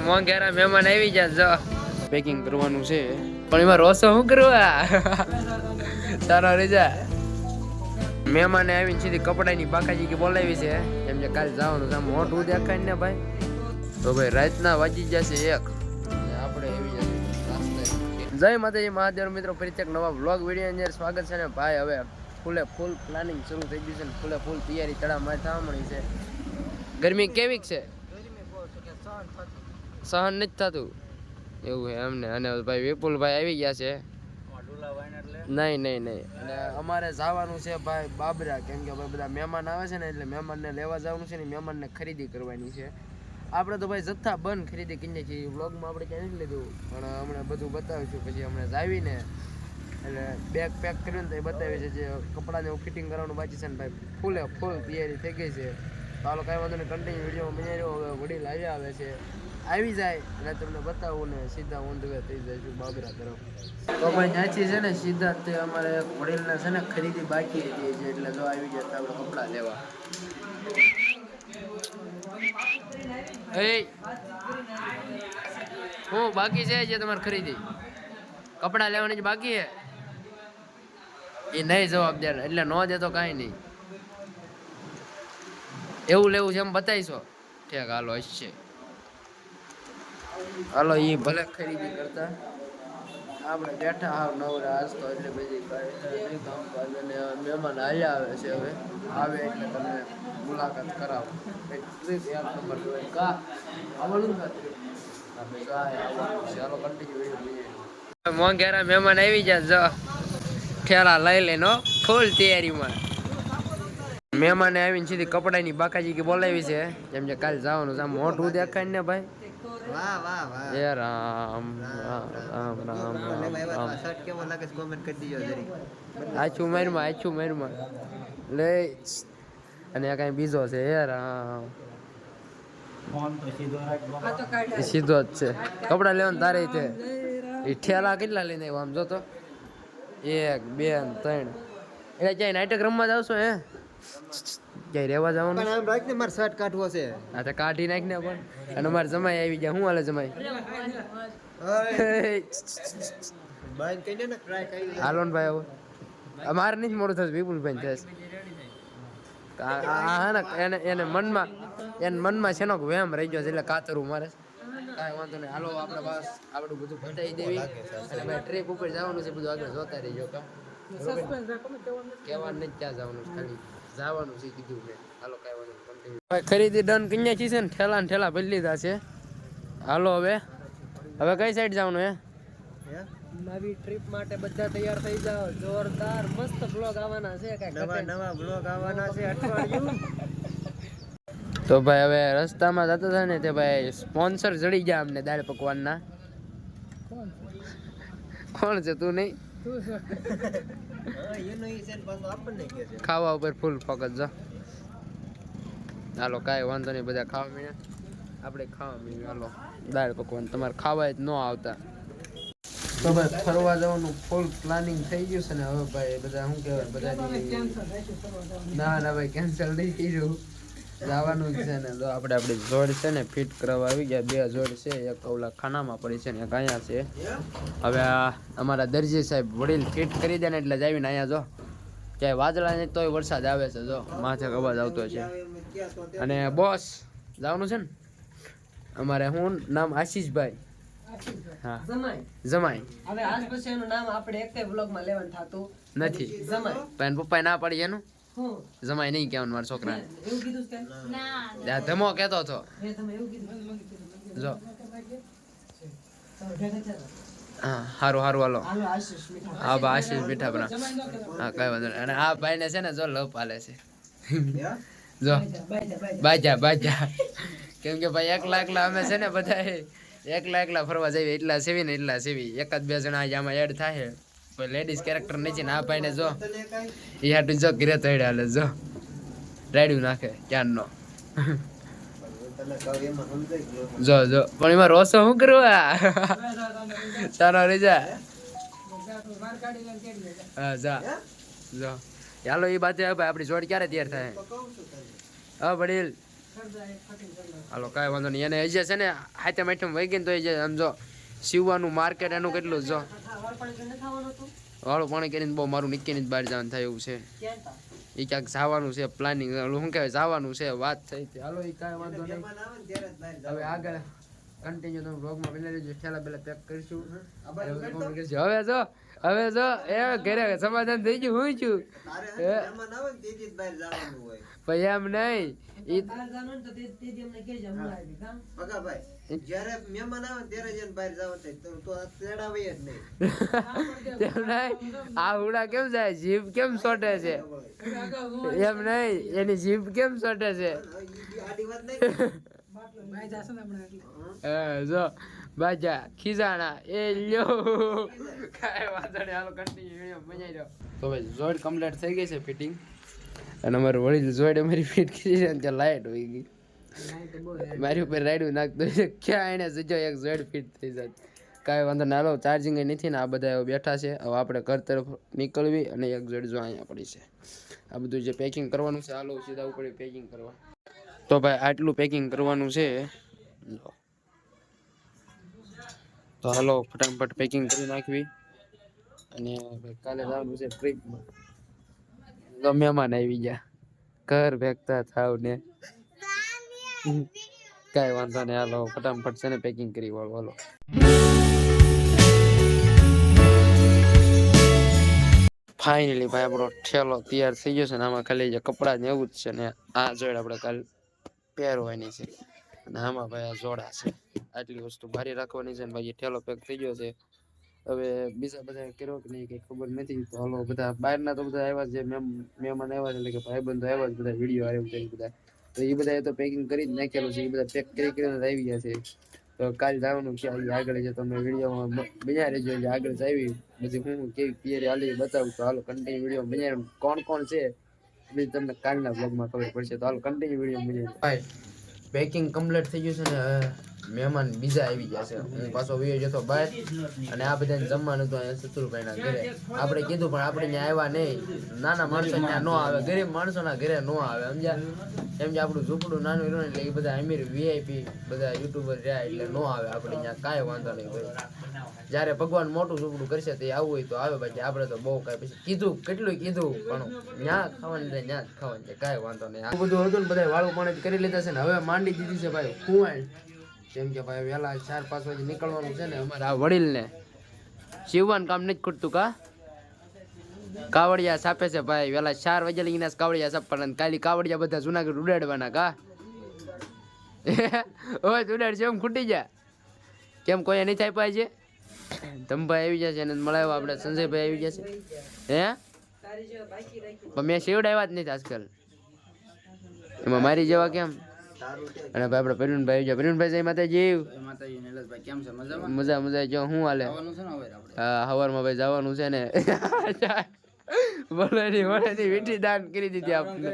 મોંઘેરા મહેમાન આવી ગયા જો પેકિંગ કરવાનું છે. પણ એમાં રોસો શું કરવા? સારો રીજા મહેમાને આવીને સીધી કપડાની બાકાજી કે બોલાવી છે. એમ કે કાલે જવાનું છે, આમ મોટું દેખાય ને ભાઈ. તો ભાઈ, રાતના વાગી જશે એક. આપણે એવી જશે જય માતાજી, મહાદેવ મિત્રો, ફરી નવા વ્લોગ વીડિયો અંદર સ્વાગત છે ને ભાઈ, હવે ફૂલે ફૂલ પ્લાનિંગ શરૂ થઈ ગયું છે ને ફૂલે ફૂલ તૈયારી તડામાર થવા મળી છે. ગરમી કેવી છે? સહન નથી થતું. એવું છે એમને. અને ભાઈ વિપુલભાઈ આવી ગયા છે. નહીં નહીં નહીં. અને અમારે જવાનું છે ભાઈ બાબરા. કેમ કે ભાઈ બધા મહેમાન આવે છે ને એટલે મહેમાનને લેવા જવાનું છે ને મહેમાનને ખરીદી કરવાની છે. આપણે તો ભાઈ જથ્થા બંધ ખરીદી કરીને છીએ. વ્લોગમાં આપણે ક્યાંય નથી લીધું. પણ હમણાં બધું બતાવીશું. પછી હમણાં જાવીને એટલે બેગ પેક કરીને તો એ બતાવી છે જે કપડાને એવું ફિટિંગ કરવાનું બાકી છે ને ભાઈ ફૂલે ફૂલ તૈયારી થઈ ગઈ છે. તો હાલો કાંઈ વાંધો નહીં. કન્ટિન્યુ વિડીયોમાં બની રહ્યો હવે વડીલ આવ્યા આવે છે. આવી જાય. અને તમને બતાવું ને સીધા ઓન ધ વે થઈ જઈશું બાબરા તરફ. તો ભાઈ ત્યાંથી છે ને સીધા તે અમારે વડીલના છે ને ખરીદી બાકી હતી છે એટલે જો આવી જાય તો આપણે કપડાં લેવા. હું. બાકી છે જે તમારે ખરીદી? કપડાં લેવાની જ બાકી છે એ નહીં જવાબ દે એટલે ન દે તો કાંઈ નહીં. એવું લેવું છે એમ બતાવીશો? ઠેક, હાલો, હશે. હાલો એ ભલે ખરીદી કરતા. આપણે બેઠા હાવ નવરા આજ તો એટલે બધી મહેમાન આવ્યા આવે છે હવે. આવે એટલે તમને મુલાકાત કરાવો. ત્રીસ યાદ નંબર જોઈએ કા? આવવાનું આવી જાય જો, ઠેલા લઈ લેનો ફૂલ તૈયારીમાં. મહેમાને આવીને સીધી કપડાની બાકાજી કે બોલાવી છે. જેમ કે કાલે જવાનું આમ મોઢું દેખાય ને, ભાઈ. વાહ વાહ વાહ. એ રામ રામ રામ રામ રામ શર્ટ કેવો લાગે છે કોમેન્ટ કરી દીજો જરી. આછું મારમાં આછું મારમાં લે. અને આ કાંઈ બીજો છે હે રામ. એ સીધો જ છે. કપડા લેવાનું તારે છે એ ઠેલા કેટલા લઈને આવ્યો આમ જો તો? એક બે ને ત્રણ. એટલે ક્યાંય નાટક રમવા જાવ છો હે? ક્યાંય રહેવા જવાનું? પણ આમ રાખ ને મારે શર્ટ કાઢવો છે. આ તો કાઢી નાખ ને પણ. અને મારે જમાઈ આવી ગયા. શું હાલે જમાઈ? હાલો ને ભાઈ હવે. અમારે નહીં મોડું થશે. વિપુલભાઈ થશે હે ને એને એને મનમાં એને મનમાં છે કે વેમ રહી ગયો છે એટલે કાતરું મારે. કાંઈ વાંધો નહીં. હાલો આપણે બસ આપણું બધું ઘટાઈ દેવી. અને ભાઈ ટ્રેક ઉપર જવાનું છે બધું આગળ જોતા રહીજો કા. કહેવાનું નથી ક્યાં જવાનું ખાલી. જવાનું છે કીધું મેં. હાલો કાંઈ વાંધો ખરીદી ડન કન્યા છે ને ઠેલા ને ઠેલા ભરી લીધા છે. હાલો હવે. હવે કઈ સાઈડ જવાનું હે? નવી ટ્રીપ માટે બધા તૈયાર થઈ જાઓ. જોરદાર મસ્ત બ્લોગ આવવાના છે નવા નવા બ્લોગ આવવાના છે અઠવાડિયું. તો ભાઈ હવે રસ્તામાં જતા હતા ને તે ભાઈ સ્પોન્સર જડી ગયા અમને દાળ પકવાનના. કોણ છે? તું નહીં? ખાવા ઉપર ફૂલ ફોકસ જો. હાલો, કાંઈ વાંધો નહીં, બધા ખાવા મળ્યા આપણે ખાવા મળ્યું હાલો. દાળ પકવાન, તમારે ખાવા જ ન આવતા. તો ભાઈ ફરવા જવાનું ફૂલ પ્લાનિંગ થઈ ગયું છે ને, હવે ભાઈ બધા શું કહેવાય, બધાની ના ના, ભાઈ કેન્સલ નહીં કર્યું. જવાનું છે ને. તો આપણે આપણે જોડ છે ને ફિટ કરવા આવી ગયા. બે જોડ છે. એક ઓલા ખાનામાં પડી છે ને એક અહીંયા છે. હવે અમારા દરજી સાહેબ વડીલ ફિટ કરી દે ને એટલે જ આવીને અહીંયા જો. ક્યાંય વાદળા નહીં તોય વરસાદ આવે છે. જો માથે અવાજ આવતો છે. અને બોસ જવાનું છે ને? અમારે હું નામ આશીષભાઈ. હા. જમાય નથી. જમાય પણ પપ્પાએ ના પડી એનું? હું? જમાઈ નહીં કહેવાનું મારા છોકરા એવું કીધું ધમો કેતો હતો. હે તમે એવું કીધું જો. હા સારું સારું હાલો. હાલો આશીષ મીઠા. હા બા આશીષ મીઠા હા કઈ વાંધો નહીં. અને આ ભાઈને છે ને જો લપ હાલે છે. જો. બાજા બાજા. કેમ કે ભાઈ એકલા એકલા અમે છે ને બધા એકલા એકલા ફરવા જઈએ. એટલા સેવી ને એટલા સેવી. જ બે જણા આજે આમાં એડ થાય. લેડીઝ કેરેક્ટર નથી ના ભાઈને જો, એ હાટું જો ઘરે તૈડ હાલે જો. રાડ્યું નાખે ક્યારનો જો જો. પણ એમાં રોસો શું કરવા? સારો રીજા હા, જા. જો. ચાલો એ બાજુ ભાઈ, આપણી જોડ ક્યારે તૈયાર થાય? હા, વડીલ. હાલો, કાંઈ વાંધો નહીં. એને હજી છે ને હાથે માઠે વહી ગઈ ને તો એ સમજો સીવવાનું માર્કેટ એનું કેટલું જો વાળું પાણી કરીને બહુ મારું નીકળીને જ બહાર જવાનું થાય એવું છે. એ ક્યાંક જવાનું છે પ્લાનિંગ શું કહેવાય જવાનું છે વાત થઈ હતી. હાલો એ કાંઈ વાંધો નહીં. હવે આગળ કન્ટિન્યુ તમે બ્લોગમાં પહેલાં રહેજો ઠેલા પહેલાં પેક? કરીશું. હવે જો હવે જો એ ઘરે સમાધાન થઈ ગયું હું છું. તારે હે ને મહેમાન આવે ને તેથી જ બહાર જવાનું હોય. પછી એમ નહીં. આ હુડા કેમ જાય? જીભ કેમ સોટે છે? એમ નહીં. એની જીભ કેમ સોટે છે? જો. બાજા ખીજાણા એ લ્યો કાય વાંધો નહીં હાલો કન્ટિન્યુ વીડિયો મજા રહ્યો તો ભાઈ જોઈડ કમ્પ્લીટ થઈ ગઈ છે ફિટિંગ અને અમારું વડીલ જોઈડ અમારી ફિટ કરી છે ને ત્યાં લાઇટ હોઈ ગઈ. મારી ઉપર રાઈડું નાખતો છે. ક્યાં એને જજો એક જોઈડ ફિટ થઈ જાય કાંઈ વાંધો ના લો ચાર્જિંગ નથી ને આ બધા હવે બેઠા છે. હવે આપણે ઘર તરફ નીકળવી અને એક જોઈડ જો અહીંયા પડી છે. આ બધું જે પેકિંગ કરવાનું છે હાલો સીધા ઉપર પેકિંગ કરવા. તો ભાઈ આટલું પેકિંગ કરવાનું છે. લો. તો હાલો, ફટાફટ પેકિંગ કરી નાખવી. અને કાલે જવાનું છે ટ્રીપમાં તો મહેમાન આવી ગયા. ઘર ભેગતા થાવ ને. કાંઈ વાંધો નહીં, હાલો, ફટાફટ છે ને પેકિંગ કરી વાળો, હાલો. ફાઇનલી ભાઈ, આપણો ઠેલો તૈયાર થઈ ગયો છે ને, આમાં ખાલી જે કપડાં ને એવું જ છે ને, આ જોડે આપણે કાલ પહેરવાની છે. અને આમાં ભાઈ આ જોડા છે. આટલી વસ્તુ ભારી રાખવાની છે ભાઈ ઠેલો પેક થઈ ગયો છે. હવે બીજા બધા કર્યો કે નહીં કઈ ખબર નથી. તો હાલો બધા બહારના તો બધા આવ્યા છે. મહેમાન આવ્યા છે. એટલે કે ભાઈબંધો આવ્યા છે. બધા વીડિયો આવ્યો છે બધા. તો એ બધા એ તો પેકિંગ કરી જ નાખેલું છે. એ બધા પેક કરી કરીને આવી ગયા છે. તો કાલ જવાનું અહીં આગળ છે. તમે વિડીયોમાં બન્યા રહેજો. એટલે આગળ જ આવી. બધી હું કેવી પિયરી હાલી બતાવું. તો હાલો કન્ટિન્યુ વીડિયો બન્યા કોણ કોણ છે? એ બી તમને કાલના બ્લોગમાં ખબર પડશે. તો હાલો કન્ટિન્યુ વીડિયો બન્યા ભાઈ પેકિંગ કમ્પ્લીટ થઈ ગયું છે ને મહેમાન બીજા આવી ગયા છે. હું પાછો વિયો જતો બહાર અને આ બધાને જમવાનું હતું અહીંયા શત્રુભાઈના ઘરે. આપણે કીધું પણ આપણે ત્યાં આવ્યા નહીં. નાના માણસો ત્યાં ન આવે. ગરીબ માણસોના ઘરે ન આવે. સમજ્યા? એમ કે આપણું ઝૂંપડું નાનું રહ્યું એટલે એ બધા અમીર વીઆઈપી બધા યુટ્યુબર રહ્યા એટલે ન આવે. આપણે ત્યાં કાંઈ વાંધો નહીં ભાઈ. જ્યારે ભગવાન મોટું ઝૂંપડું કરશે તે આવું હોય તો આવે. બાકી આપણે તો બહુ કાંઈ પછી કીધું કેટલું કીધું, પણ ત્યાં ખાવાનું ત્યાં જ ખાવાનું છે. કાંઈ વાંધો નહીં. આ બધું હતું ને બધા વાળું પાણી કરી લીધા છે ને. હવે માંડી દીધી છે ભાઈ. કુંવાણ કેમ કે ભાઈ વહેલા ચાર, પાંચ વાગે નીકળવાનું છે ને અમારા વડીલને. જીવવાનું કામ નથી ખૂટતું કા? કાવડિયા સાપે છે ભાઈ વેલા ચાર વાગે લઈને કાવડિયા સાપવાના કાલી કાવડિયા બધા જુનાગઢ ઉડાડવાના કા? ઓય ઉડાડ છે એમ ખૂટી જા. કેમ કોઈ નહીં થાય પાય છે ધમભાઈ આવી જશે અને મળાવ્યા આપણે, સંજયભાઈ આવી જશે હે? પણ મેં શેવડાવ્યા જ નથી આજકાલ. એમાં મારી જેવા કેમ? અને ભાઈ આપણે પ્રવીણભાઈ જો પ્રવીણભાઈ જય માતાજી? માતાજી કેમ છે? મજામાં? મજા મજા. જો હું હાલે? હા હવારમાં ભાઈ જવાનું છે ને. બોલે ની બોલે ની વીટી દાન કરી દીધી આપણે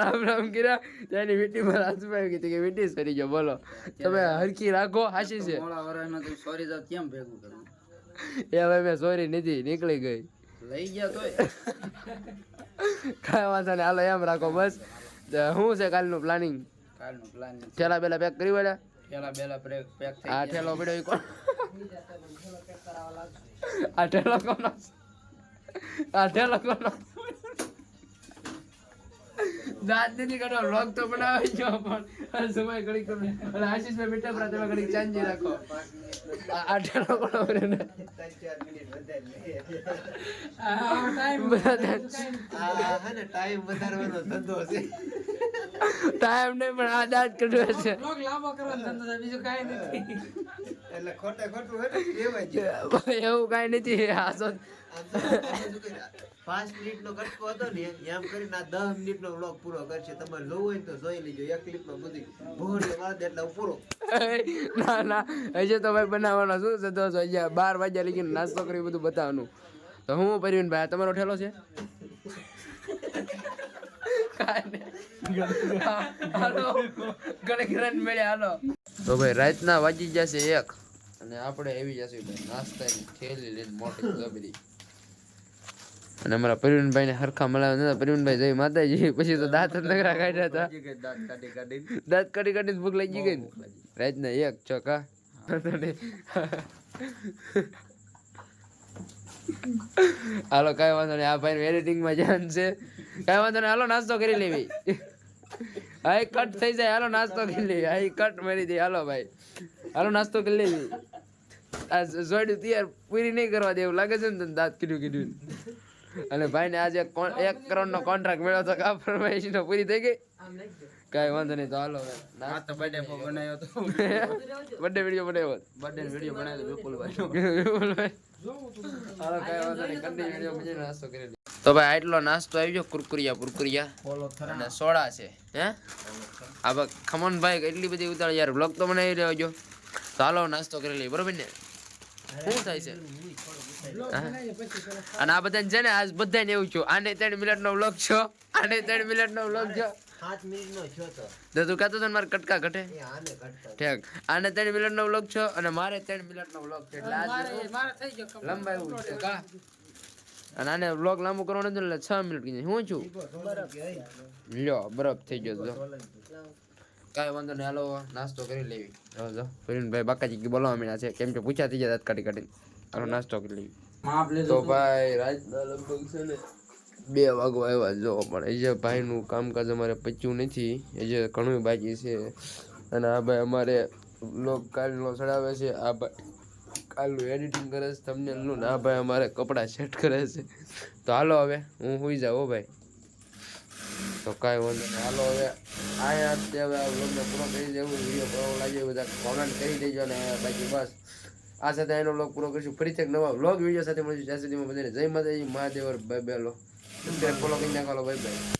રામ રામ કિરા તેની વીટી માં રાજભાઈ કીધું કે વીટી સરી ગયો. બોલો. તમે હરખી રાખો હાશી છે. સોરી કેમ ભેગું કરવું? એ હવે મેં સોરી નથી નીકળી ગઈ. લઈ ગયા તોય. કાંઈ વાંધો નહીં હાલો એમ રાખો બસ. શું છે કાલનું પ્લાનિંગ કાલનું પ્લાનિંગ ઠેલા પેલા પેક કરી વળ્યા? બેલા પેક થઈ આ પડ્યો કોણ? આ ઠેલો કોનો? આ ઠેલો કોનો? દાંત નથી કાઢો વ્લોગ તો બનાવી જો પણ. આ સમય ઘડી કરો અને આશીષભાઈ મીઠા પર તમે ઘડી ચાંજી રાખો. આ પણ ઠેલો ને આ ટાઈમ વધારવાનો ધંધો છે. ટાઈમ નહીં પણ આ દાંત કાઢવે છે. એટલે લાંબો કરવાનો ધંધો છે એવું કાંઈ નથી. આ તો એવું તો નથી. કર્યા? બાર વાગ્યા લગીને નાસ્તો કરી બધું બતાવવાનું. તો હું પરવીન ભાઈ? તમારો ઠેલો છે? તો ભાઈ, રાતના વાગી જશે એક. અને આપણે એવી જશું ભાઈ, નાસ્તાની થેલી લઈને મોટી ગબરી અને અમારા પ્રવીણભાઈ ને હરખા મળ્યા નતા. પ્રવીણભાઈ જઈ માતાજી પછી તો દાંત જ નગરા કાઢ્યા હતા. દાંત કાઢી કાઢી ભૂખ લાગી ગઈ ને. રાતના એક ચોકા હાલો કાંઈ વાંધો નહીં. આ ભાઈ એડિટિંગમાં ધ્યાન છે. કાંઈ વાંધો નહીં. હાલો નાસ્તો કરી લેવી. હા કટ થઈ જાય. હાલો નાસ્તો કરી લેવી. હા કટ મારી દે. હાલો ભાઈ. હાલો નાસ્તો કરી લેવી. આ જોડ્યું તૈયાર પૂરી નહીં કરવા દે એવું લાગે છે ને તને દાંત કીધું કીધું. અને ભાઈને આજે એક કરોડ નો કોન્ટ્રાક્ટ મળ્યો તો કાપડ નો પૂરી થઈ ગઈ? કઈ વાંધો નહીં તો હાલો ના તો બર્થડે બનાવ્યો તો. બર્થડે વીડિયો બનાવ્યો બર્થડે વીડિયો બનાવ્યો વિપુલભાઈ. વિપુલભાઈ. હાલો કાંઈ વાંધો નહીં કંડી વીડિયો મજા નાસ્તો કરી તો ભાઈ આટલો નાસ્તો આવી ગયો કુરકુરિયા પુરકુરિયા. અને સોડા છે હે? આ બા ખમણ ભાઈ એટલી બધી ઉતાર યાર. બ્લોગ તો બનાવી રહ્યો છો તો હાલો નાસ્તો કરી લઈએ. બરોબર ને? શું થાય છે? અને આ બધાને છે ને આજ બધાને એવું છું આને ત્રણ મિનિટ નો વ્લોગ છો. આને ત્રણ મિનિટ નો વ્લોગ છો મિનિટનો તો કહેતો હતો મારે કટકા ઘટે? ઠેક. આને ત્રણ મિનિટનો વ્લોગ છો અને મારે ત્રણ મિનિટ વ્લોગ છે. એટલે આજ છે કા? અને આને વ્લોગ લાંબુ કરવાનો હતો એટલે છ મિનિટ કીધી. હું છું? લ્યો બરફ થઈ ગયો તો કાંઈ વાંધો નહીં હાલો નાસ્તો કરી લેવી. જો જો ભાઈ બાકાજી બોલાવા મીના છે. કેમ કે પૂછાતી થઈ જાય દાંત કાઢી આનો હાલો નાસ્તો કરી લેવી. તો ભાઈ રાતના લગભગ છે ને બે વાગો આવ્યા જો પણ એ જે ભાઈનું કામકાજ અમારે પચ્યું નથી એ જે ઘણું બાકી છે. અને આ ભાઈ અમારે લોક કાલનો ચડાવે છે આ ભાઈ કાલનું એડિટિંગ કરે છે તમને ને આ ભાઈ અમારે કપડાં સેટ કરે છે. તો હાલો હવે હું સુઈ જાઉં હો ભાઈ. તો કાંઈ વાંધો નહીં. હાલો, હવે આયા તે હવે આ બ્લોગને પૂરો કરી દેવું. વીડિયો બરાબર લાગે બધા કોમેન્ટ કરી દેજો ને બાકી બસ. આ સાથે એનો બ્લોગ પૂરો કરીશું. ફરીથી એક નવા બ્લોગ વીડિયો સાથે મળીશું. ત્યાં સુધીમાં બધાને જય માતાજી મહાદેવર બાય બેલો લો ફોલો કરી નાખો બાય બાય